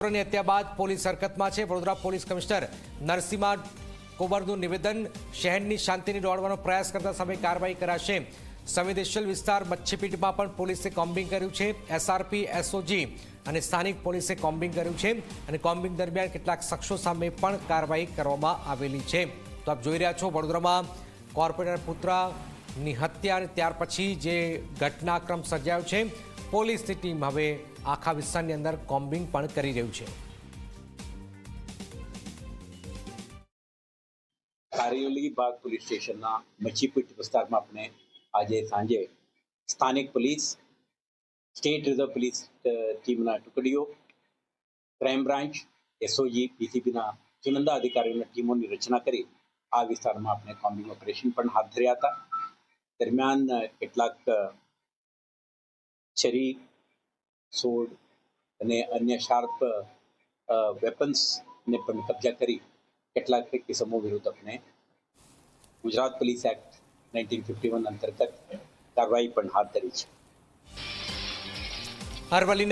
ની હત્યા બાદ પોલીસ હરકતમાં છે. વડોદરા પોલીસ કમિશનર નરસિંહા કોબરનું નિવેદન શહેરની શાંતિને દોડવાનો પ્રયાસ કરતા સામે કાર્યવાહી કરાશે. સંવેદનશીલ વિસ્તાર મચ્છીપીટમાં પણ પોલીસે કોમ્બિંગ કર્યું છે. એસઆરપી, એસઓજી અને સ્થાનિક પોલીસે કોમ્બિંગ કર્યું છે અને કોમ્બિંગ દરમિયાન કેટલાક શખ્સો સામે પણ કાર્યવાહી કરવામાં આવેલી છે. તો આપ જોઈ રહ્યા છો વડોદરામાં કોર્પોરેટર પુત્રની હત્યા અને ત્યાર પછી જે ઘટનાક્રમ સર્જાયો છે પોલીસની ટીમ હવે આખા વિસ્તારની અંદર કોમ્બિંગ પણ કરી રહ્યું છે. કારેલી બાગ પોલીસ સ્ટેશનના મચ્છીપીટ વિસ્તારમાં આપણે આજે સાંજે સ્થાનિક પોલીસ, સ્ટેટ રિઝર્વ પોલીસ ટીમના ટુકડીઓ, ક્રાઇમ બ્રાન્ચ, એસઓજી, પીસીબીના ચુનંદા અધિકારીઓની ટીમોની રચના કરી આ વિસ્તારમાં આપણે કોમ્બિંગ ઓપરેશન પણ હાથ ધર્યા હતા. દરમિયાન કેટલાક છરી સોડ અને અન્ય શાર્પ વેપન્સને પણ કબજા કરી કેટલાક કિસમો વિરુદ્ધ આપણે Gujarat police act nineteen fifty one અંતર્ગત કાર્યવાહી પણ હાથ ધરી છે. અરવલ્લીના